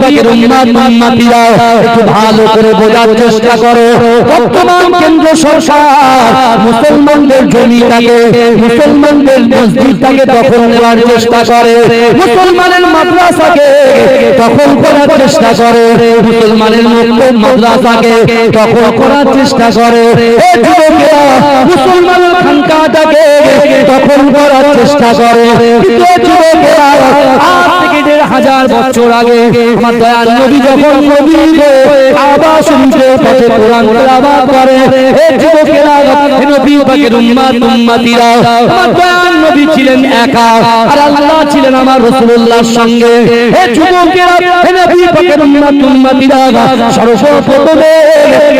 পাকের উম্মাত উম্মাতিরা একটু ভালো করে বোঝার চেষ্টা করো। বর্তমান কেন্দ্র সরকার মুসলমানদের জমিটাকে মুসলমানদের মসজিদটাকে দখল নেওয়ার চেষ্টা করে। মুসলমানের মাদ্রাসাকে দখল করার চেষ্টা করে। মুসলমানের মাদ্রাসাকে দখল করার চেষ্টা করে। মুসলমানের খানকাটাকে দখল করার চেষ্টা করে। হাজার বছর আগে দয়াল নবী যখন নবীকে আবার শুনতে পথে কোরআন তেলাওয়াত করে। এ যুবকেরা এ নবী পাকের উম্মাত উম্মাতিরা আমার দয়াল নবী ছিলেন একা আর আল্লাহ ছিলেন আমার রাসূলুল্লাহর সঙ্গে। এ যুবকেরা এ নবী পাকের উম্মাত উম্মাতিরা সর্বপ্রথমে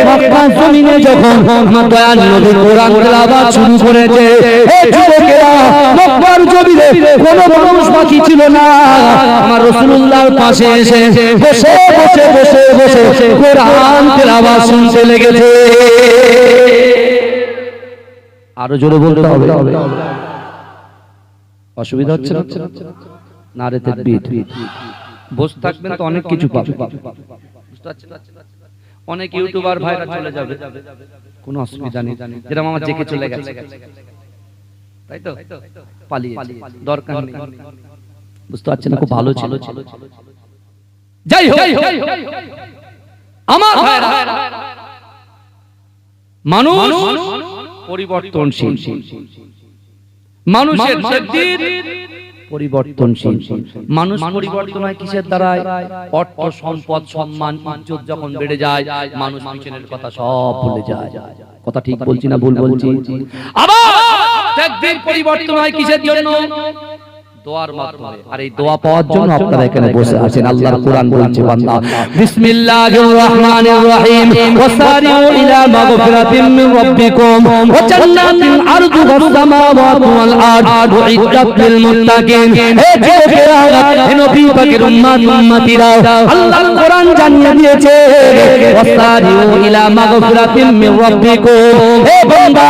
মক্কা জমিনে যখন আমার দয়াল নবী কোরআন তেলাওয়াত শুরু করেছে এ যুবকেরা কোনো মানুষ বাকি ছিল না। আমার রাসূলুল্লাহর পাশে এসে বসে বসে বসে বসে কোরআন তেলাওয়াত শুনতে লেগেছে। আরও জোরে বলতে হবে। অসুবিধা হচ্ছে না না রে তাকবীর। বসে থাকবেন তো অনেক কিছু পাবেন? অনেক ইউটিউবার ভাইরা চলে যাবে। কোনো অসুবিধা নেই। যেরকম আমার জেকে চলে গেছে। তাই তো? পালিয়ে দরকার নেই। বুঝতে পারছেন না খুব ভালো ছিল। যাই হোক আমার মানুষ পরিবর্তনশীল। মানুষের পরিবর্তনশীল। মানুষ পরিবর্তন হয় কিসের দ্বারায়? অর্থ সম্পদ সম্মান ইজ্জত যখন বেড়ে যায় মানুষ পিছনের কথা সব ভুলে যায়। কথা ঠিক বলছি না ভুল বলছি। আবার! একদিন পরিবর্তন হয় কিসের জন্য? দোয়ার মাধ্যমে। আর এই দোয়া পাওয়ার জন্য আপনারা এখানে বসে আছেন। আল্লাহর কোরআন বলছে বান্দা। বিসমিল্লাহির রহমানির রহিম। ওয়াসারিউ ইলা মাগফিরাতিন মিন রাব্বিকুম। ওয়া জান্নাতিন আরদুহা সামাওয়াতু ওয়াল আরদ। উইদ্দাত লিল মুত্তাকিন। হে যুবকেরা হে নবী পাকের উম্মত উম্মতিরা। আল্লাহর কোরআন জানিয়ে দিয়েছে ওয়াসারিউ ইলা মাগফিরাতিন মিন রাব্বিকুম। হে বান্দা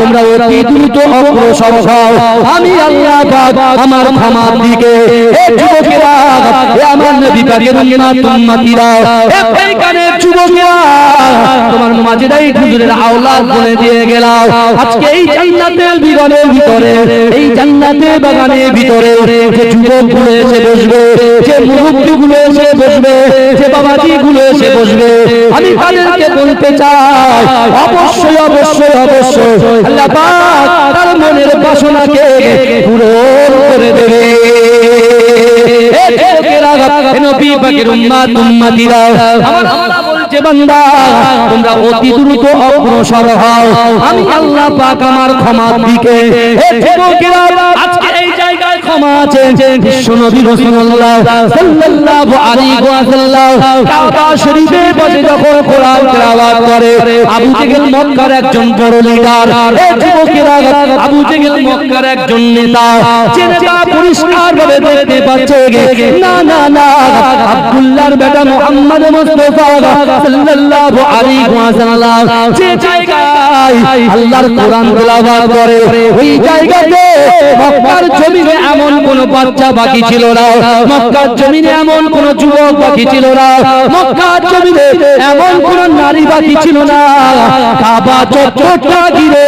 তোমরা অতি দ্রুত অগ্রসর হও। আমি আল্লাহ পাক আমার ক্ষমার দিকে। আমার নবী পাকের উম্মত উম্মতিরা এ তোমার মাঝেরাই হুজুরের আওলাদ বলে দিয়ে গেলাম আজকে এই জান্নাতের বিগনের ভিতরে, এই জান্নাতের বাগানের ভিতরে যে যুবকগুলো এসে বসবে, যে মুরব্বী গুলো এসে বসবে, যে বাবাজি গুলো এসে বসবে, আমি তাদেরকে বলতে চাই, অবশ্যই অবশ্যই অবশ্যই, আল্লাহ মনের বাসনাকে পূরণ করে দেবে। আমার আমি আল্লাহ পাক আমার ক্ষমার দিকে। ক্ষমা আছে বিশ্ব নবী রাসূলুল্লাহ সাল্লাল্লাহু আলাইহি ওয়াসাল্লাম। কাবা শরীফে বসে যখন কোরআন তেলাওয়াত করে, আবু জেহেল মক্কার একজন বড় লিডার। এ যুবকেরা আবু জেহেল মক্কার একজন নেতা। যে নেতা পরিষ্কার ভাবে দেখতে পাচ্ছে না না না, আব্দুল্লাহর বেটা মুহাম্মদ মুস্তাফা সাল্লাল্লাহু আলাইহি ওয়াসাল্লাম। যে জায়গায় আল্লাহর কোরআন তেলাওয়াত করে, ওই জায়গাতে মক্কার জমিনে এমন কোন বাচ্চা বাকি ছিল না। মক্কার জমিনে এমন কোন যুবক বাকি ছিল না। মক্কার জমিনে এমন কোন নারী বাকি ছিল না। কাবা চত্বরটা ঘিরে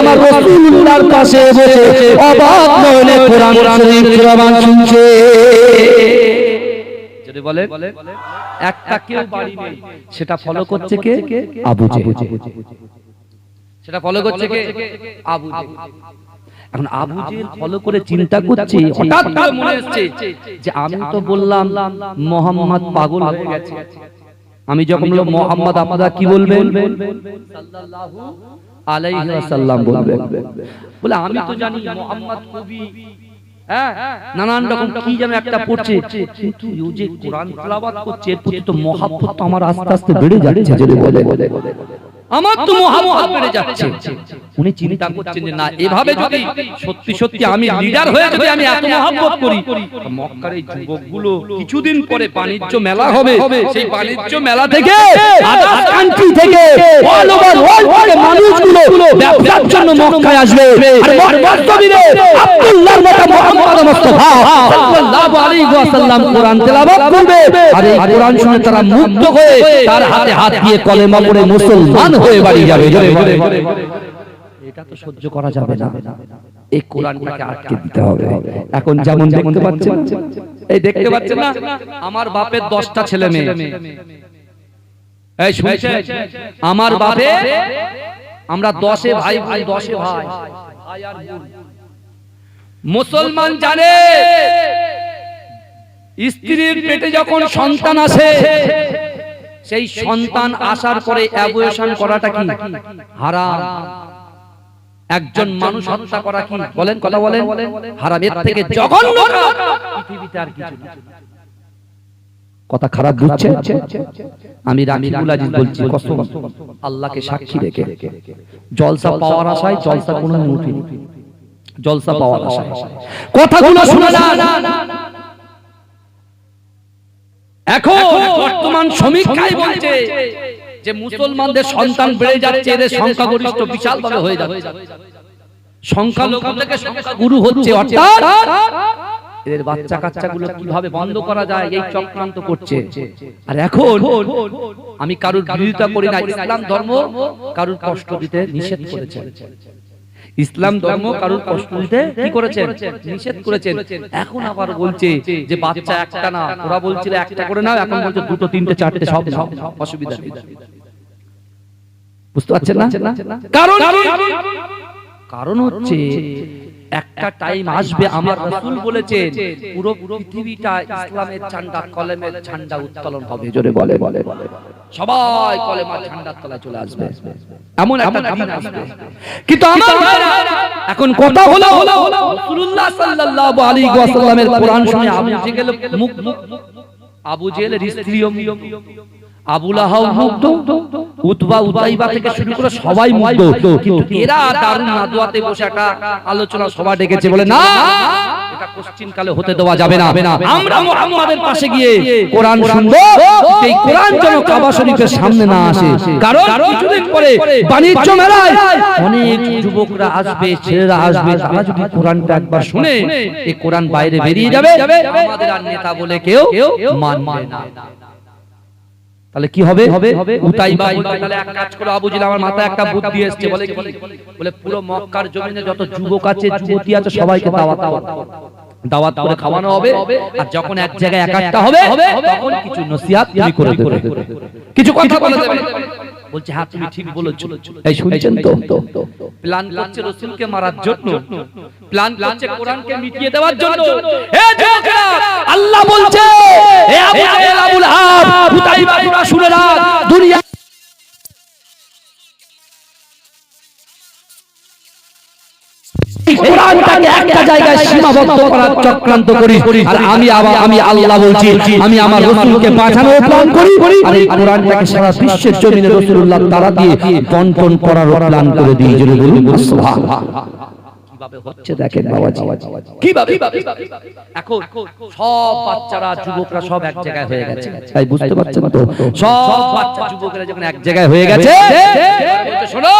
আমার রাসূলুল্লাহর পাশে বসে অবাক নয়নে কোরআন শরীফ তেলাওয়াত শুনছে। যদি বলে একটা কেউ বাড়ি নেই সেটা ফলো করছে কে? আবু জেহেল। সেটা ফলো করছে কে? আবু জেহেল। এখন আবু জেহেল ফলো করে চিন্তা করছে হঠাৎ করে মনে হচ্ছে যে আমি তো বললাম মোহাম্মদ পাগল হয়ে গেছে। আমি যখন বললাম মোহাম্মদ আপনারা কি বলবেন? সাল্লাল্লাহু আলাইহি ওয়াসাল্লাম বলবেন বলে আমি তো জানি মোহাম্মদ কবি। হ্যাঁ নানান রকম কি যেন একটা পড়ছে। কিন্তু ও যে কোরআন তেলাওয়াত করছে এর প্রতি তো মহাব্বত আমার আস্তে আস্তে বেড়ে যাচ্ছে বলে। আমার তো মহাব্বত বেড়ে যাচ্ছে। উনি চিন্তা করছেন যে না এভাবে যদি সত্যি সত্যি আমি লিডার হয়ে যদি আমি এত মহব্বত করি মক্কার এই যুবকগুলো কিছুদিন পরে বাণিজ্য মেলা হবে। সেই বাণিজ্য মেলা থেকে কান্ট্রি থেকে অল ওভার ওয়ার্ল্ড থেকে মানুষগুলো ব্যবসার জন্য মক্কায় আসবে। আর আব্দুল্লাহর মতো মুহাম্মদ মুস্তাফা সাল্লাল্লাহু আলাইহি ওয়াসাল্লাম কোরআন তেলাওয়াত করবে। আর এই কোরআন শুনে তারা মুগ্ধ হয়ে তার হাতে হাত দিয়ে কলেমা পড়ে মুসলমান হয়ে বাড়ি যাবে এটা তো সহ্য করা যাবে না। এই কোরআনটাকে আটকে দিতে হবে। এখন যেমন দেখতে পাচ্ছেন? এই দেখতে পাচ্ছেন না? আমার বাপের দশটা ছেলে মেয়ে। এই শুনছেন? আমার বাপে আমরা দশে ভাই ভাই দশে ভাই। ভাই। আর মুসলমান জানে স্ত্রীর পেটে যখন সন্তান আসে সেই সন্তান আসার পরে অ্যাবয়েশন করাটা কি? হারাম। একজন মানুষ হত্যা করা কি? বলেন কথা বলেন। হারাম এর থেকে জঘন্য পৃথিবীতে আর কিছু না। কথা খারাপ বুঝছে? আমি রামিবুল আজিজ বলছি কসম। আল্লাহকে সাক্ষী রেখে। জলসা পাওয়ার আশায় জলসা কোনো উঠিনি। জলসা পাওয়ার আশায়। কথাগুলো শুনে না এখন বর্তমান সমীক্ষায় বলছে যে মুসলমানদের সন্তান বেড়ে যাচ্ছে এদের সংখ্যাগরিষ্ঠ বিশাল ভাবে হয়ে যাচ্ছে। সংখ্যালঘু থেকে সংখ্যাগুরু হচ্ছে অর্থাৎ এদের বাচ্চা কাচ্চাগুলো কীভাবে বন্ধ করা যায় এই চক্রান্ত করছে। আর এখন আমি কারুর বিরোধিতা করি না ইসলাম ধর্ম কারুর কষ্ট দিতে নিষেধ করেছে। ইসলাম ধর্ম কারুর প্রশ্ন উঠে কি করেছেন? নিষেধ করেছেন। এখন আবার বলছে যে বাচ্চা একটা না। ওরা বলছিল একটা করে নাও এখন বলছে দুটো তিনটে চারটে সব নাও। অসুবিধা নেই। বুঝতে পারছেন না? কারণ কারণ হচ্ছে একটা টাইম আসবে আমার রাসূল বলেছেন পুরো পৃথিবীটা ইসলামের ঝান্ডা কলেমের ঝান্ডা উত্তোলন হবে জোরে বলে বলে বলে সবাই কলেমার ঝান্ডার তলায় চলে আসবে। এমন একটা দিন আসবে। কিন্তু আমার এখন কথা হলো রাসূলুল্লাহ সাল্লাল্লাহু আলাইহি ওয়াসাল্লামের কোরআন শুনে আবু জেহেল মুখ মুখ আবু জেহেলের স্ত্রীও মুগ্ধ। আবু লাহাব মুগ্ধ। উতবা উতাইবা থেকে শুরু করে সবাই মুগ্ধ কিন্তু এরা দারুণ নাদুয়াতে বসে একটা আলোচনা সভা ডেকেছে বলে না এটা কোশ্চিন কালে হতে দেওয়া যাবে না। আমরা মুহাম্মাদের পাশে গিয়ে কোরআন শুনব। এই কোরআন যেন কাবা শরীফের সামনে না আসে। কারণ কিছুদিন পরে বাণিজ্য মেলায় অনেক যুবকরা আসবে ছেলেরা আসবে। তারা যদি কোরআনটা একবার শুনে এই কোরআন বাইরে বেরিয়ে যাবে আমাদের আর নেতা বলে কেউ মানবে না। তাহলে কি হবে? তাহলে এক কাজ করো আবু জিল আমার মাথায় একটা বুদ্ধি এসেছে বলে কি? বলে পুরো মক্কার জমিনে যত যুবক আছে যুবতী আছে সবাইকে দাওয়াত দাওয়াত দাওয়াত করে খাওয়ানো হবে আর যখন এক জায়গায় একাট্টা হবে তখন কিছু নসিহত তুমি করে দেবে। কিছু কথা বলে দেবে। বলছে হ্যাঁ তুমি ঠিক বলেছ। এই শুনছেন তো? প্ল্যান করছে রসুলকে মারার জন্য। প্ল্যান করছে কোরআনকে মিটিয়ে দেওয়ার জন্য। এ জোকরা আল্লাহ বলছে হে আবু জাহেল আবুল হাব উতাইবা তোমরা শুনে রাখ দুনিয়া কোরআনটাকে একটা জায়গায় সীমাবদ্ধ করার চক্রান্ত করি আর আমি আবার আমি আল্লাহ বলছি আমি আমার রসুলকে পাঠানোর প্ল্যান করি আর এই কোরআনটাকে সারা বিশ্বের জমিনে রসুল্লাহ তারা দিয়ে বন্টন করার প্ল্যান করে দিই জোরে বলুন কীভাবে হচ্ছে দেখেন কীভাবে এখন সব বাচ্চারা যুবকরা সব এক জায়গায় হয়ে গেছে তাই বুঝতে পারছেন তো সব বাচ্চা যুবকরা যখন এক জায়গায় হয়ে গেছে শোনো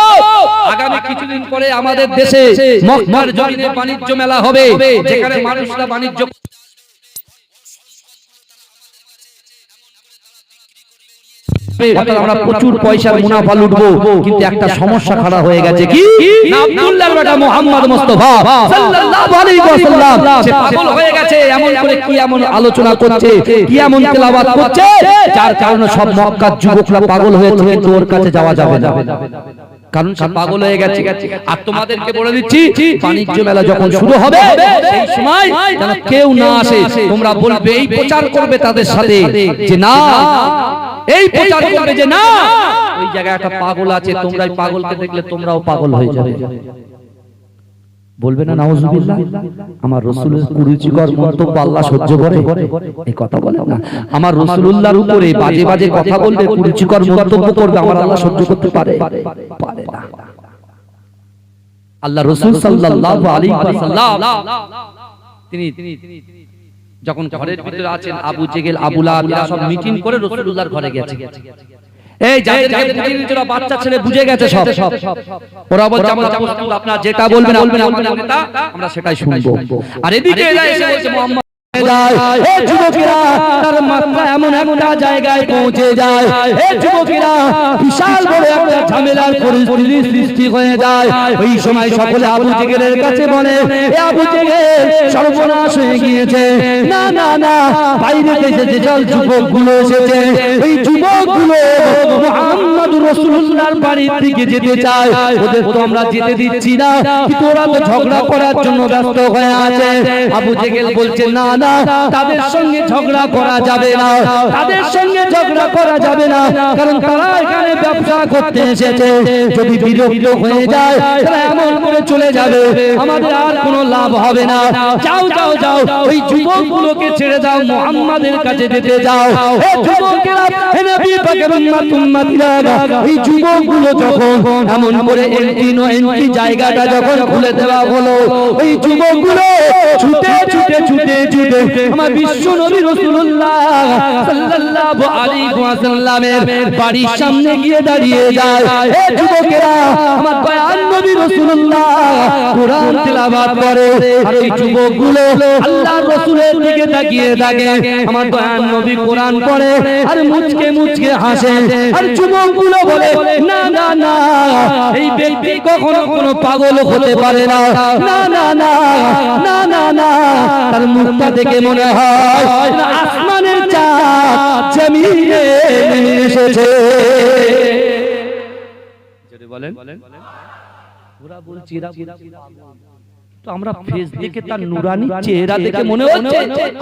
আগামী কিছুদিন পরে আমাদের দেশে মক্কার জমিনে বাণিজ্য মেলা হবে যেখানে মানুষরা বাণিজ্য অর্থাৎ আমরা প্রচুর পয়সার মুনাফা লুটবো কিন্তু একটা সমস্যা খাড়া হয়ে গেছে কি? আব্দুল্লাহর বেটা মুহাম্মদ মুস্তাফা। সাল্লাল্লাহু আলাইহি ওয়াসাল্লাম সে পাগল হয়ে গেছে এমন করে কি এমন আলোচনা করছে কি এমন তেলাওয়াত করছে? যার কারণে সব মক্কার যুবকরা পাগল হয়েছে কিন্তু ওর কাছে যাওয়া যাবে না। কারণ সে পাগল হয়ে গেছে। আর তোমাদেরকে বলে দিচ্ছি বাণিজ্য মেলা যখন শুরু হবে সেই সময় যেন কেউ না আসে। তোমরা বলবে এই প্রচার করবে তাদের সাথে যে না এই প্রচার করবে যে না। ওই জায়গায় একটা পাগল আছে তোমরা পাগলকে দেখলে তোমরাও পাগল হয়ে যাবে। বলবে না নাউজুবিল্লাহ। আমার রসুলের কুরুচিকর মন্তব্য আল্লাহ সহ্য করে? এই কথা বলে না। আমার রসুলুল্লাহর উপরে বাজে বাজে কথা বলবে কুরুচিকর মন্তব্য করবে আমার আল্লাহ সহ্য করতে পারে। পারে। না। আল্লাহ রসুল সাল্লাল্লাহু আলাইহি ওয়াসাল্লাম তিনি যখন ঘরের ভিতরে আছেন আবু জেগেল আবু সব মিটিং করে রাসূলুল্লাহর ঘরে গেছে। এই যাদেরকে বুঝিয়ে বাচ্চা ছেলে বুঝে গেছে সব। ওরা বলছে আমরা আপনারা যেটা বলবেন নেতা আমরা সেটাই শুনব আর এদিকে এরা এসে বলছে মোহাম্মদ যায়। যুবকেরা তার মাত্রা এমন একটা জায়গায় পৌঁছে যায়। এ যুবকেরা বিশাল বড় একটা ঝামেলার পরিস্থিতি সৃষ্টি হয়ে যায়। ওই সময় সকলে আবু জেগেলের কাছে বলে এ আবু জেগেল সর্বনাশ হয়ে গিয়েছে। না না না বাইরে থেকে যে সব যুবকগুলো এসেছে। ওই যুবকগুলো মুহাম্মদ রাসূলুল্লাহর বাড়ির দিকে যেতে চায়। ওদের তো আমরা যেতে দিচ্ছি না কিন্তু ওরা তো ঝগড়া করার জন্য ব্যস্ত হয়ে আছে। আবু জেগেল বলছে না না তাদের সঙ্গে ঝগড়া করা যাবে না তাদের সঙ্গে ঝগড়া করা যাবে না কারণ তারা এখানে ব্যবসা করতে এসেছে যদি বিরক্ত হয়ে যায় তারা এমন করে চলে যাবে আমাদের আর কোনো লাভ হবে না যাও যাও যাও ওই যুবকগুলোকে ছেড়ে দাও মুহাম্মাদের কাছে যেতে যাও এ যুবকেরা হে নবী পাকের উম্মত উম্মতিরা এই যুবকগুলো যখন এমন করে এন্ট্রি নো এন্ট্রি জায়গাটা যখন খুলে দেওয়া হলো ওই যুবকগুলো ছুটে ছুটে ছুটে ছুটে যুবকেরা আমার না কখনো পাগল হতে পারে না। তার মুখটা দেখে মনে হয় বলেন আসমানের চাঁদ জমিনে বলছি এসেছে বলেন। ওরা বলছে তো আমরা ফেস দেখে তার নুরানি চেহারা দেখে মনে হচ্ছে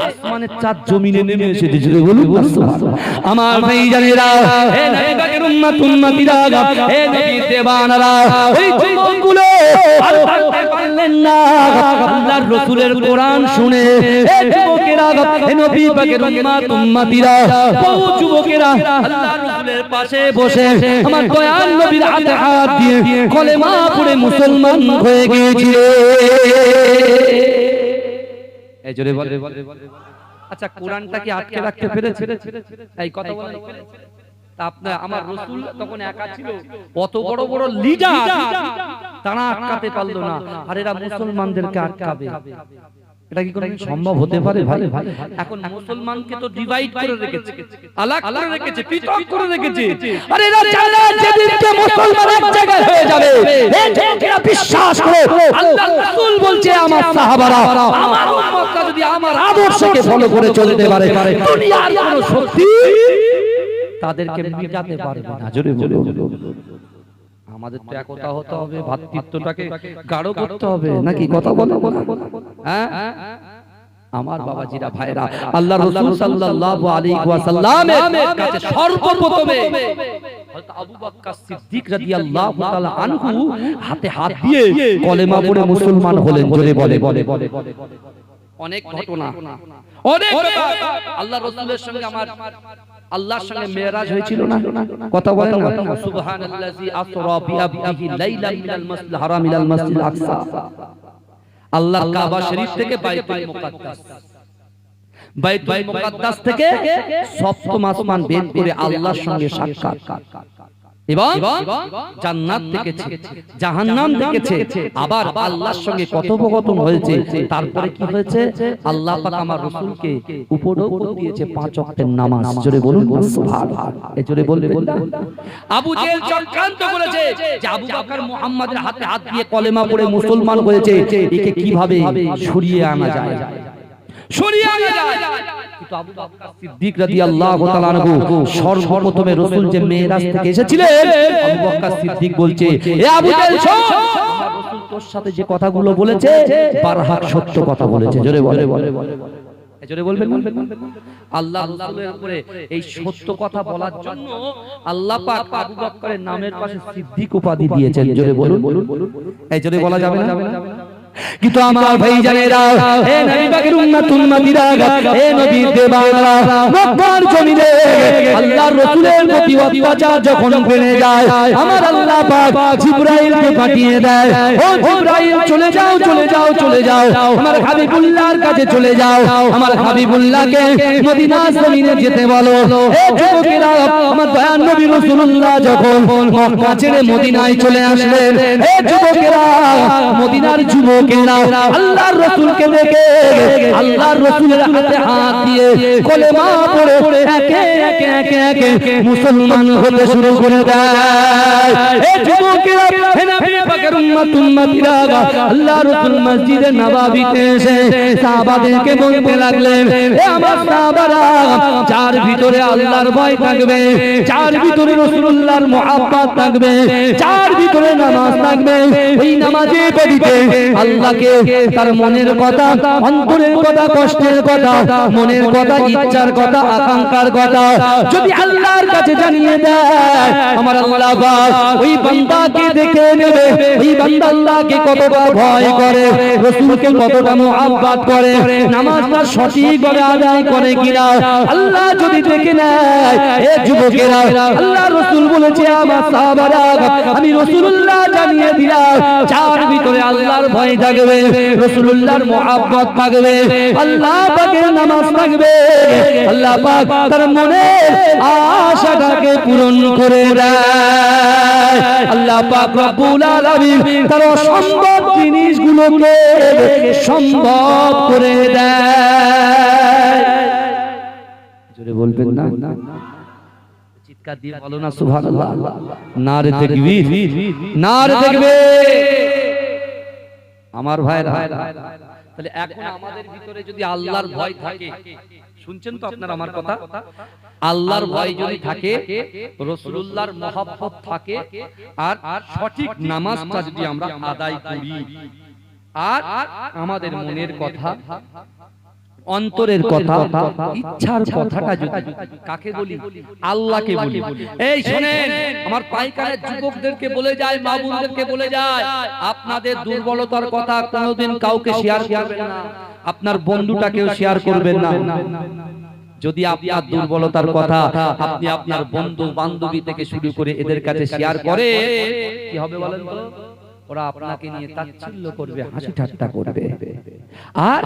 আসমানের চাঁদ জমিনে নেমে এসেছে বলুন আমার ভাই জানেরা হে উম্মত উম্মতিরা হে নবীর দেবানারা ওই যুবকগুলো আর থাকতে পারলেন না আল্লাহর রাসূলের কোরআন শুনে হে যুবকেরা হে নবী পাকের উম্মত উম্মতিরা বহু যুবকেরা আল্লাহর রাসূলের পাশে বসে আমার দয়াল নবীর হাতে হাত দিয়ে কলেমা পড়ে মুসলমান হয়ে গিয়েছিল জোরে বল। আচ্ছা কোরআনটা কি আটকে রাখতে পেরেছে? এই কথা বলে আপনার, আমার রসুল তখন একা ছিল। অত বড় বড় লিডার তারা আটকাতে পারল না। আর এরা মুসলমানদেরকে আটকাবে। এটা কি কোনোদিন সম্ভব হতে পারে? ভাই এখন মুসলমানকে তো ডিভাইড করে রেখেছে। আলাদা করে রেখেছে পৃথক করে রেখেছে। আরে এরা জানে যেদিনকে মুসলমান এক জায়গায় হয়ে যাবে। বিশ্বাস করো। আল্লাহ রাসূল বলছে আমার সাহাবারা আমার উম্মতরা যদি আমার আদর্শকে ফলো করে চলতে পারে দুনিয়ার কোনো শক্তি তাদেরকে মিটাতে পারবে না। জোরে বলুন। আমাদের তো একতা হতে হবে ভাতৃত্বটাকে গাঢ় করতে হবে। নাকি কথা বলো হ্যাঁ? আমার বাবাজিরা ভাইরা আল্লাহ রাসূল সাল্লাল্লাহু আলাইহি ওয়াসাল্লামের কাছে সর্বপ্রথমে হযরত আবু বকর সিদ্দিক রাদিয়াল্লাহু তাআলা আনহু হাতে হাত দিয়ে কলেমা পড়ে মুসলমান হলেন জোরে বলে বলে বলে অনেক ঘটনা। অনেক। আল্লাহ রাসূলের সঙ্গে আমার আল্লাহর সঙ্গে মেরাজ হয়েছিল না? কথা বলেন না। সুবহানাল্লাজি আসরা বিআবদিহি লাইলা মিনাল মাসজিদিল হারাম ইলাল মাসজিদিল আকসা। আল্লাহ কাবা শরীফ থেকে বাইতুল মুকাদ্দাস। বাইতুল মুকাদ্দাস থেকে সপ্তম আসমান বের করে আল্লাহর সঙ্গে সাক্ষাৎ। এবং জান্নাত দেখেছে জাহান্নাম দেখেছে আবার আল্লাহর সঙ্গে কথোপকথন হয়েছে। তারপরে কি হয়েছে? আল্লাহ পাক আমার রাসূলকে উপরোক্ত দিয়েছে পাঁচ ওয়াক্তের নামাজ। জোরে বলুন সুবহানাল্লাহ এই জোরে বললে বললে আবু জেহেল চক্রান্ত করেছে যে আবু বকর মুহাম্মাদের হাতে হাত দিয়ে কলেমা পড়ে মুসলমান হয়েছে। একে কীভাবে সরিয়ে আনা যায়? সরিয়ে আনা যায়। কিন্তু আবু বকর সিদ্দিক রাদিয়াল্লাহু তাআলা আনহু সর্বপ্রথমে রাসূল যে মেরাজ থেকে এসেছিলেন আবু বকর সিদ্দিক বলছে এ আবু জেহেল শোন রাসূল তোর সাথে যে কথাগুলো বলেছে বারহাক সত্য কথা বলেছে জোরে বলে জোরে বলবেন আল্লাহ রাসূলের উপরে এই সত্য কথা বলার জন্য আল্লাহ পাক আবু বকরের নামের পাশে সিদ্দিক উপাধি দিয়েছেন জোরে বলুন। এই জোরে বলা যাবে না? কিন্তু আমার ভাই জানেরা হে নবী পাকের উম্মতুল মাদিরা হে নবী দেবানা মক্কার জমিনে আল্লাহর রাসূলের প্রতি অত্যাচার যখন বেড়ে যায় আমার আল্লাহ পাক জিবরাইলকে পাঠিয়ে দেয়। ও জিবরাইল চলে যাও চলে যাও চলে যাও। আমার হাবিবুল্লাহর কাছে চলে যাও। আমার হাবিবুল্লাহকে মদিনা জমিনে যেতে বলো। হে যুবকেরা আমার দয়ান নবী রাসূলুল্লাহ যখন মক্কা ছেড়ে মদিনায় চলে আসলেন হে যুবকেরা মদিনার যুবকেরা আল্লাহর রাসূলকে দেখে আল্লাহর রাসূলের হাতে হাত দিয়ে কলেমা পড়ে একে একে একে একে মুসলমান হতে শুরু করে দেয়। হে যুবকেরা পাকের উম্মত উম্মতিরা আল্লাহর রাসূল মসজিদে নববীতে এসে সাহাবাদেরকে বলতে লাগলেন হে আমার সাহাবারা যার ভিতরে আল্লাহর ভয় থাকবে যার ভিতরে রাসূলুল্লাহর মুহাব্বত থাকবে যার ভিতরে নামাজ থাকবে ওই নামাজে পড়িতে আল্লাহকে তার মনের কথা, অন্তরের কথা, কষ্টের কথা, মনের কথা, ইচ্ছার কথা, আকাঙ্ক্ষার কথা যদি আল্লাহর কাছে জানিয়ে দেয়, আমার আল্লাহ ওই বান্দাকে দেখে নেবে। ওই বান্দা আল্লাহকে কতটা ভয় করে, রাসূলকে কতটা মুহাব্বত করে, নামাজটা সঠিকভাবে আদায় করে কিনা। আল্লাহ যদি দেখে নেয়, এ যুবকেরা, আল্লাহ রাসূল বলেছে, আমার সাহাবারা, আমি রাসূলুল্লাহ জানিয়ে দিলাম ভয় থাকবে, রাসূলুল্লাহর মুহাব্বত থাকবে, আল্লাহ পাকের নামাজ থাকবে, আল্লাহ পাক তার মনে আশাটাকে পূরণ করে দেয়। আল্লাহ পাক রব্বুল আলামিন তার অসম্ভব জিনিসগুলোকে সম্ভব করে দেয়। জোরে বলবেন না? চিৎকার দিয়ে বলো না, সুবহানাল্লাহ। নারে তাকবীর নারে তাকবীর। আমার ভাই তাহলে এখন আমাদের ভিতরে যদি আল্লাহর ভয় থাকে শুনছেন তো আপনার আমার কথা? আল্লাহর ভয় যদি থাকে রসুল্লাহর মহাব্বত থাকে আর আর সঠিক নামাজটা যদি আমরা আদায় করি। আর আমাদের মনের কথা অন্তরের কথা ইচ্ছার কথাটা যদি কাকে বলি? আল্লাহকে বলি। এই শুনেন আমার পাইকারের যুবকদেরকে বলে যায় মা বোনদেরকে বলে যায় আপনাদের দুর্বলতার কথা কোনোদিন কাউকে শেয়ার করবেন না। আপনার বন্ধুটাকেও শেয়ার করবেন না। যদি আপনার দুর্বলতার কথা আপনি আপনার বন্ধু বান্ধবী থেকে শুরু করে এদের কাছে শেয়ার করে কি হবে বলেন তো? ওরা আপনাকে নিয়ে তাচ্ছিল্য করবে হাসি ঠাট্টা করবে। আর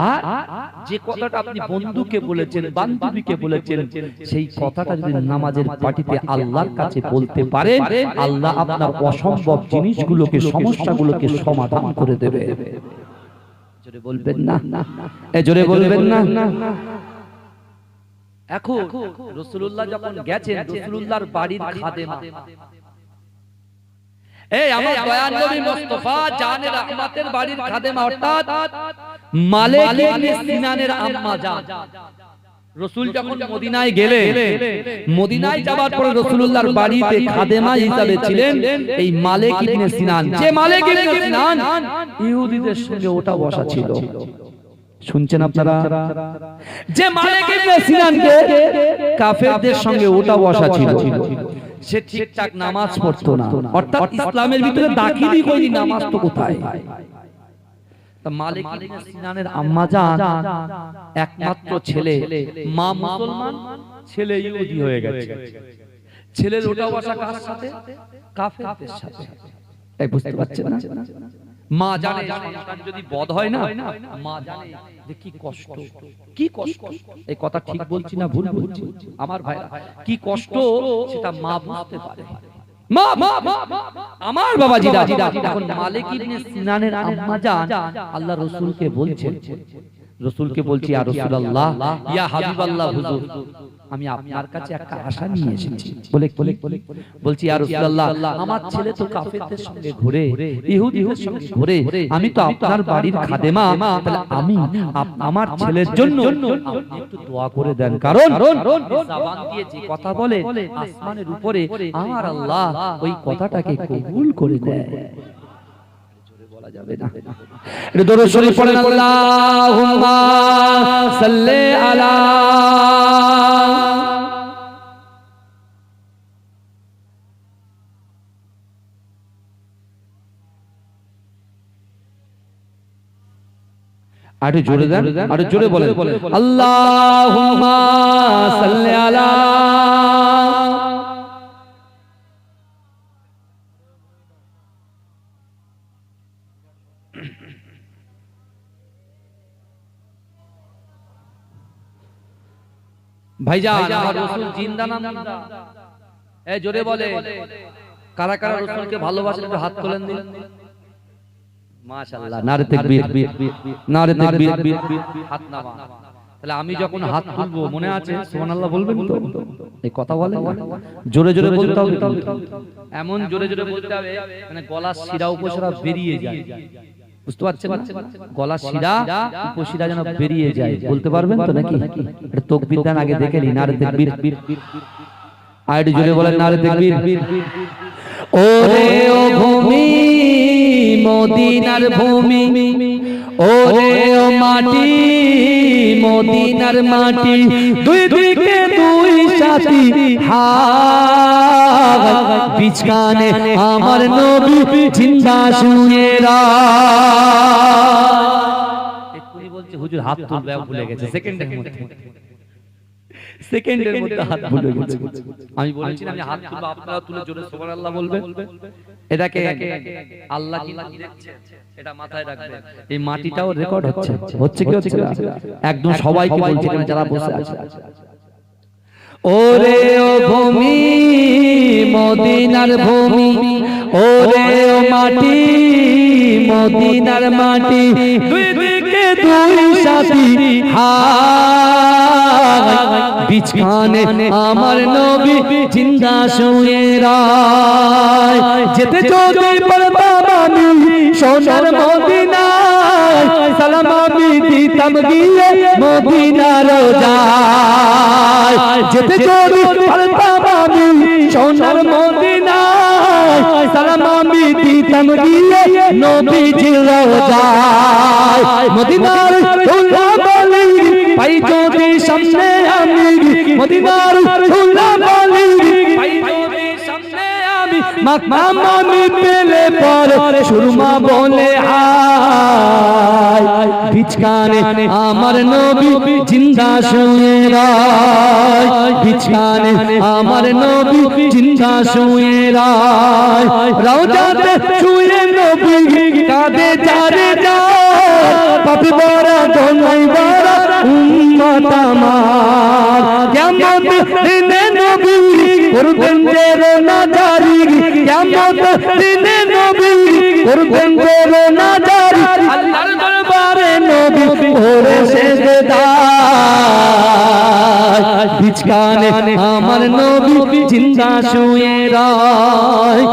যে কথাটা আপনি বন্ধুকে বলেছেন বান্ধবীকে বলেছেন সেই কথাটা যদি নামাজের পার্টিতে আল্লাহর কাছে বলতে পারে আল্লাহ আপনার অসম্ভব জিনিসগুলোকে সমস্যাগুলোকে সমাধান করে দেবে। জোরে বলবেন না। এ জোরে বলবেন না। এখন রসুল্লাহ যখন গেছেন রসুল্লাহর বাড়ির খাদেমা। এই আমার দয়ান নবী মুস্তাফা জানে রহমাতের বাড়ির খাদেমা অর্থাৎ মালিক ইবনে সিনানের আম্মা জান রসুল যখন মদিনায় গেলে মদিনায় যাওয়ার পরে রসুলুল্লাহর বাড়িতে খাদেমা হিসাবে ছিলেন এই মালিক ইবনে সিনান। যে মালিক ইবনে সিনান ইহুদিদের সঙ্গে ওটা বসা ছিল। শুনছেন আপনারা? যে মালিক ইবনে সিনানকে কাফেরদের সঙ্গে ওটা বসা ছিল। সে ঠিকঠাক নামাজ পড়তো না। অর্থাৎ ইসলামের ভিতরে দাখিলই কইনি নামাজ তো কোথায়? মালিক সিনানের আম্মা জান একমাত্র ছেলে। মা মুসলমান ছেলে ইহুদি হয়ে গেছে। ছেলের ওটা বসা কার সাথে কাফেরদের সাথে। এই বুঝতে পারছেন না? মা জানে সন্তান যদি বধ হয় না মা জানে যে কি কষ্ট। কি কষ্ট? এই কথা ঠিক বলছি না ভুল বলছি আমার ভাই কি কষ্ট সেটা মা বুঝতে পারে। মা আমার বাবা জিদা। এখন মালিক ইবনে সিনানের আম্মা জান আল্লাহ রাসূলকে বলছেন রাসূলকে বলছি ইয়া রাসূলুল্লাহ ইয়া হাবিবাল্লাহ হুজুর। আমি আপনার কাছে একটা আশা নিয়ে এসেছি। বলে বলে বলছি ইয়া রাসূলুল্লাহ আমার ছেলে তো কাফেরদের সঙ্গে ঘুরে ইহুদিদের সঙ্গে ঘুরে। আমি তো আপনার বাড়ির খাদেমা তাহলে আমি আমার ছেলের জন্য আপনি একটু দোয়া করে দেন। কারণ জবান দিয়ে যে কথা বলে আসমানের উপরে আমার আল্লাহ ওই কথাটাকে কবুল করে দেয়। বলা যাবে না। এটা দরুদ শরীফ পড়েন আল্লাহুম্মা সাল্লি আলা আর জোরে দেন আর জোরে বলেন। আল্লাহুম্মা সাল্লি আলা ভাইজান আমার রাসূল জিন্দা না মুর্দা এ জোরে বলে কারা কারা রাসূলকে ভালোবাসেন একটু হাত তোলেন দিন। মাশাআল্লাহ নারে তাকবীর নারে তাকবীর হাত নামা। তাহলে আমি যখন হাত তুলবো মনে আছে? সুবহানাল্লাহ বলবেন তো? এই কথা বলে? জোরে জোরে বলতে হবে। এমন জোরে জোরে বলতে হবে মানে গলার শিরা উপশিরা বেরিয়ে যায়। বুঝতে পারছেন? না? গলার শিরা উপশিরা যেন বেরিয়ে যায়। বলতে পারবেন তো নাকি? এটা তকবীর দেন আগে দেখে নিন নারে তাকবীর আর একটু জোরে বলেন নারে তাকবীর ওরে ও ভূমি মদিনার ভূমি। ওরে ও মাটি মদিনার মাটি। দুই দিকে দুই সাথী হাত বিছখানে আমার নবী জিন্দা শুয়ে এক্ষুনি বলছে হুজুর হাত তুলবে ভুলে গেছে। সেকেন্ডের মধ্যে। সেকেন্ডের মধ্যে হাত ভুলে গেছে। আমি বলেছি আমি হাত তুলবো আপনারা তুলে জোরে সুবহানাল্লাহ বলবেন এটাকে আল্লাহ কি এটা মাথায় রাখবেন। এই মাটিটাও রেকর্ড হচ্ছে। হচ্ছে। কি হচ্ছে? একদম সবাইকে বলছি যারা বসে আছে। ওরে ও ভূমি মদিনার ভূমি ওরে ও মাটি মদিনার মাটি দুই দিকে দুই সাথী বিছখানে আমার নবী জিন্দা শুয়ে রায়। যেতে যদি আমি সোনার মদিনায় সালাম আমি দিতাম গিয়ে মদিনার যায় যেতে যদি পারতাম আমি। সোনার মদিনায় সালাম আমি দিতাম গিয়ে নবীজির যায়। মদিনার ধুলা বলি পাই যদি সামনে আমি। মদিনার ধুলা বলি সামনে আমি পেলে পর সুরমা বলে আয় আমার নবী জিন্দা শুয়ে রায় বিছখানে আমার নবী জিন্দা শুয়ে রায়। রওজাতে শুয়ে নবী কাঁদে যারে যায় পাপি বড় দোনাই বড় উম্মত আমার। কেমন দিনে করবেন যে যে আমার নবী জিন্দা শুয়ে রায়।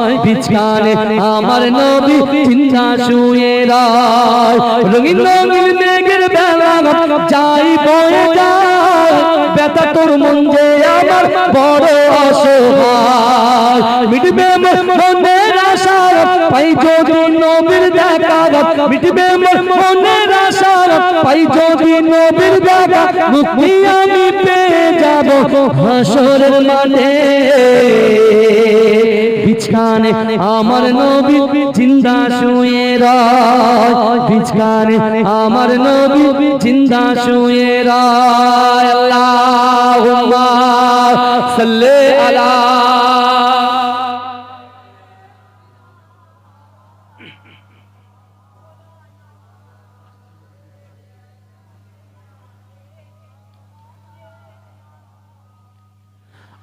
আমার নবী জিন্দা শুয়ে রায়। রঙিন রঙিন মেঘের বেলা যাই বয়ে যায়। ব্যথা তোর মন যে আমার বড় অসহায়। মিটবে মনের আশা পাই যদি নবীর দেখা মিটবে মনের আশা পাই যদি নবীর দেখা মুক্তি আমি যাব হাসরের মাঠে। বিছখানে আমার নবী জিন্দা শুয়ে রায়। বিছখানে আমার নবী জিন্দা শুয়ে রায়। আল্লাহুম্মা সাল্লি আলা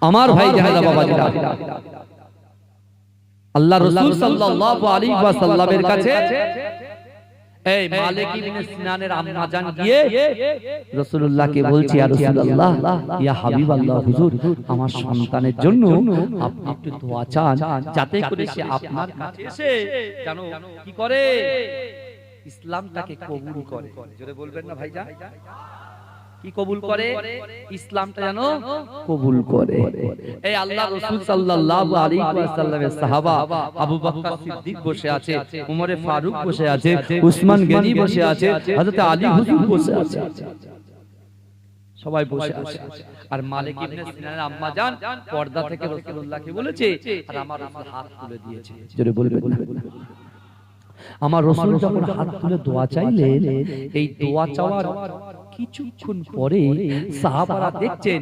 আমার ভাই জাহাজা বাবাজিরা। আল্লাহ রাসূল সাল্লাল্লাহু আলাইহি ওয়াসাল্লামের কাছে এই মালিক ইবনে সিনানের আম্মা জান গিয়ে রাসূলুল্লাহকে বলছি ইয়া রাসূলুল্লাহ ইয়া হাবিবাল্লাহ হুজুর আমার সন্তানের জন্য আপনি একটু দোয়া চান যাতে করে সে আপনার কাছে এসে জানো কি করে। ইসলামটাকে কবুল করে। জোরে বলবেন না ভাইজান? কি কবুল করে? ইসলামটা যেন কবুল করে। এই আল্লাহ রাসূল সাল্লাল্লাহু আলাইহি ওয়াসাল্লামের সাহাবা আবু বকর সিদ্দিক বসে আছে উমরে ফারুক বসে আছে উসমান গনি বসে আছে হযরত আলী হুজুর বসে আছে। সবাই বসে আছে। আর মালিক ইবনে সিনানের আম্মা জান পর্দা থেকে রাসূলুল্লাহকে বলেছে আর আমার রাসূল হাত তুলে দিয়েছে। জোরে বলবেন। আমার রসুল যখন হাত তুলে দোয়া চাইলেন এই দোয়া চাওয়ার কিছুক্ষণ পরে সাহাবারা দেখছেন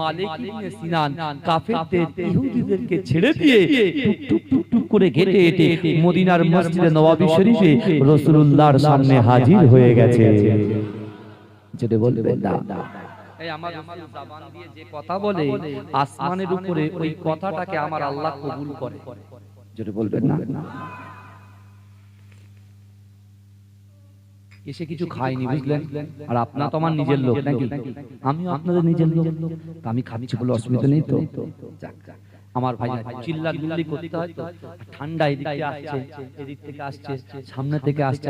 মালিক ইবনে সিনান কাফেরদের ইহুদিদেরকে ছেড়ে দিয়ে টুক টুক টুক টুক করে ঘেটে হেঁটে মদিনার মসজিদে নওয়াবী শরীফে রাসূলুল্লাহর সামনে হাজির হয়ে গেছে। যেটা বলবেন না। আমার জবান দিয়ে যে কথা বলে আসমানের উপরে ওই কথাটাকে আমার আল্লাহ কবুল করে। যেটা বলবেন না। এসে কিছু খাইনি বুঝলেন আর আপনার তো আমার নিজের লোক নাকি আমিও আপনাদের নিজের লোক তা আমি খাচ্ছি বলে অসুবিধা নেই তো যাক, যাক। আমার ভাই চিল্লা গুল্লি করতে হয় তো ঠান্ডা এদিক থেকে আসছে এদিক থেকে আসছে সামনে থেকে আসছে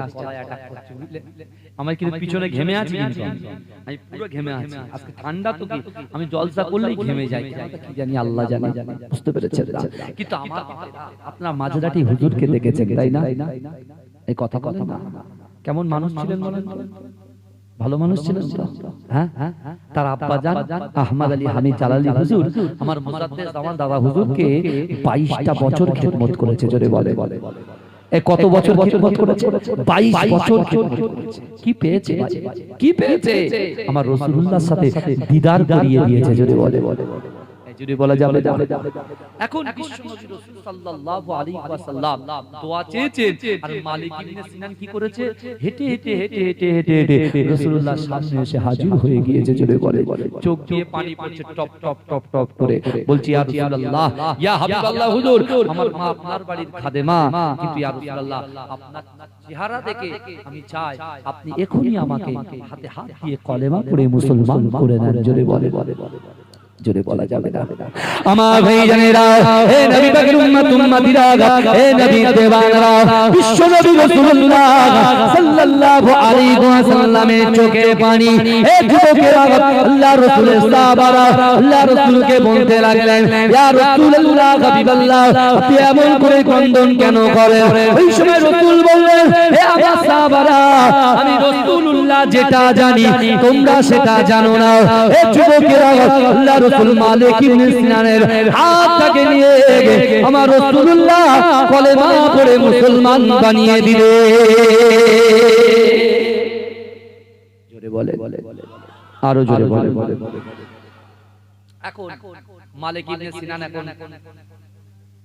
বুঝলে? আমার কিন্তু পিছনে ঘেমে আছি কিন্তু আমি। পুরো ঘেমে আছি আজকে ঠান্ডা তো কি আমি জলসা করলেই ঘেমে যাই কি জানি আল্লাহ জানে বুঝতে পেরেছেন? কিন্তু আমার আপনার মাঝরাটি হুজুরকে দেখেছেন তাই না এই কথা কথা না কেমন মানুষ ছিলেন বলেন ভালো মানুষ ছিলেন তো? হ্যাঁ তার আব্বা জান আহমদ আলী হামিদ জালালি হুজুর আমার মুজাদ্দেদ আমার দাদা হুজুরকে 22টা বছর খেদমত করেছে জোরে বলে। এ কত বছর খেদমত করেছে? 22 বছর খেদমত করেছে। কি পেয়েছে? কি পেয়েছে? আমার রাসূলুল্লাহর সাথে দিদার করিয়ে দিয়েছে জোরে বলে বলে। যদি বলা যাবে এখন বিশ্বনবী রাসূল সাল্লাল্লাহু আলাইহি ওয়াসাল্লাম দোয়া চেয়েছেন আর মালিক ইবনে সিনান কি করেছে হেঁটে হেঁটে হেঁটে হেঁটে হেঁটে হেঁটে রাসূলুল্লাহর সামনে এসে হাজির হয়ে গিয়েছে যদি বলে চোখ দিয়ে পানি পড়ছে টপ টপ টপ টপ করে বলছি ইয়া রাসূলুল্লাহ ইয়া হাবিবাল্লাহ হুজুর আমার মা আপনার বাড়ির খাদেমা কিন্তু ইয়া রাসূলুল্লাহ আপনার চেহারা দেখে আমি চাই আপনি এখনই আমাকে হাতে হাত দিয়ে কলেমা পড়ে মুসলমান করে নেন জোরে বলে বলে বলে জোরে বলা যাবে না। আমার ভাই জানেরা হে নবী পাকের উম্মত উম্মতিরা হে নবী দেওয়ানরা বিশ্ব নবী রাসূলুল্লাহ সাল্লাল্লাহু আলাইহি ওয়াসাল্লামের চোখে পানি হে যুবকেরা আল্লাহ রাসূলের সাহাবারা আল্লাহ রাসূলকে বলতে লাগলেন ইয়া রাসূলুল্লাহ হাবিবাল্লাহ আপনি এমন করে ক্রন্দন কেন করেন? ওই সময় রাসূল বললেন হে আমার সাহাবারা আমি রাসূলুল্লাহ যেটা জানি তোমরা সেটা জানো না। হে যুবকেরা আল্লাহ রাসূল মালিক ইবনে সিনানের হাত থেকে নিয়ে আমার রাসূলুল্লাহ কলেমা পড়ে মুসলমান বানিয়ে দিলে। জোরে বলে আরও জোরে বলে। এখন মালিক ইবনে সিনান এখন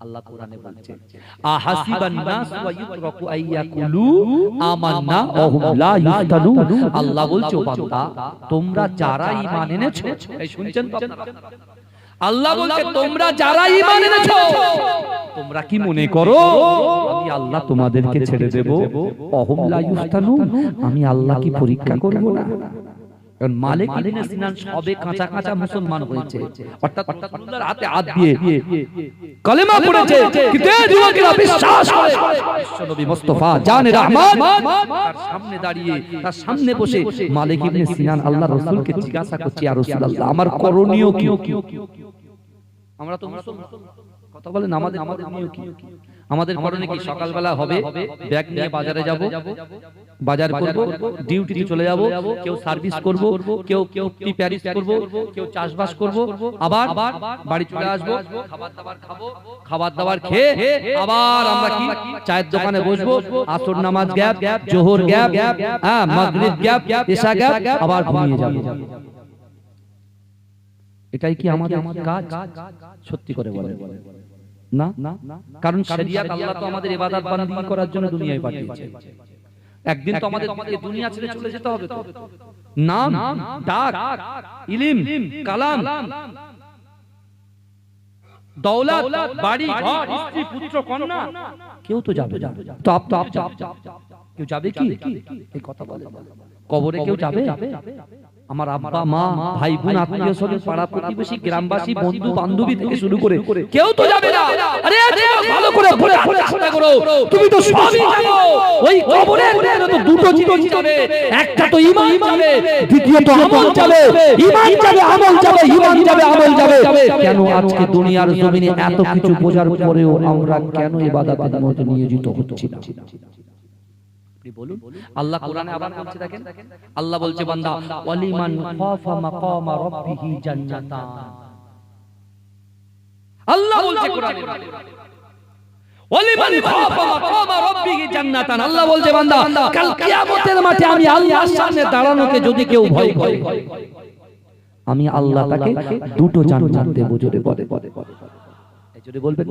আল্লাহ কোরআনে বলছে আহাসিবান নাস ওয়া ইউতরাকু আইয়াকুলু আমান্না ওয়া হুম লা ইফতানুন আল্লাহ বলছে ও বান্দা তোমরা যারা ঈমান এনেছো এই শুনছেন তো আল্লাহ বলছে তোমরা যারা ঈমান এনেছো তোমরা কি মনে করো আমি আল্লাহ তোমাদেরকে ছেড়ে দেব? অহম লা ইফতানুন আমি আল্লাহ কি পরীক্ষা করব না? কারণ মালিক ইবনে সিনান সবে কাঁচা কাঁচা মুসলমান হয়েছে অর্থাৎ রাসূলুল্লাহর হাতে হাত দিয়ে কলেমা পড়েছে কিন্তু এই যুবকেরা বিশ্বাস করে বিশ্বনবী মুস্তাফা জানে রহমান তার সামনে দাঁড়িয়ে তার সামনে বসে মালিক ইবনে সিনান আল্লাহর রাসূলকে জিজ্ঞাসা করছে ইয়া রাসূলুল্লাহ আমার করণীয় কি আমরা তো মুসলমান কথা বলেন আমাদের আমাদের কি আমাদের করণে কি সকালবেলা হবে? ব্যাগ নিয়ে বাজারে যাব? বাজার করব? ডিউটিতে চলে যাব? কেউ সার্ভিস করব? কেউ কেউ প্যারিস করব? কেউ চাষবাস করব? আবার বাড়ি চলে আসব? খাবার দাবার খাব? খাবার দাবার খেয়ে আবার আমরা কি? চায়ের দোকানে বসবো? আসর নামাজ গ্যাপ জোহর গ্যাপ হ্যাঁ মাগরিব গ্যাপ এশা গ্যাপ আবার ঘুমিয়ে যাব। এটাই কি আমাদের কাজ? সত্যি করে বলে। না? কারণ শরিয়াত আল্লাহ তো আমাদের ইবাদত বান্দি করার জন্য দুনিয়ায় পাঠিয়েছে। একদিন তো আমাদের এই দুনিয়া ছেড়ে চলে যেতে হবে তো। নাম, ডাক, ইলিম, কালাম, দৌলত, বাড়ি, ঘর, স্ত্রী, পুত্র, কন্যা, কেউ তো যাবে না। তো আপ তো আপ যাও কেউ যাবে কি? এই কথা বলে। কবরে কেউ যাবে? আমার আব্বা মা ভাই বোন আত্মীয় স্বজন পাড়া প্রতিবেশী গ্রামবাসী বন্ধু বান্ধবী থেকে শুরু করে কেউ তো যাবে না। আরে ভালো করে চিন্তা করো। তুমি তো সবই যাব ওই কবরের ভিতরে তো দুটো জিনিস যাবে। একটা তো ঈমান যাবে। দ্বিতীয়ত আমল যাবে। ঈমান যাবে আমল যাবে ঈমান যাবে আমল যাবে কেন আজকে দুনিয়ার জমিনে এত কিছু বোঝার পরেও আমরা কেন ইবাদতের মধ্যে নিয়োজিত হচ্ছি না? বলুন আল্লাহ কোরআনে আবার বলছে দেখেন আল্লাহ বলছে বান্দা ওয়ালিমান খাফা মাকামা রাব্বিহি জান্নাতান। আল্লাহ বলছে কোরআনে। ওয়ালিমান খাফা মাকামা রাব্বিহি জান্নাতান। আল্লাহ বলছে বান্দা কাল কিয়ামতের মাঠে আমি আল্লাহর সামনে দাঁড়ানোকে যদি কেউ ভয় করে আমি আল্লাহ তাকে দুটো জান্নাত দেব। জোরে বলে জোরে বলবেন?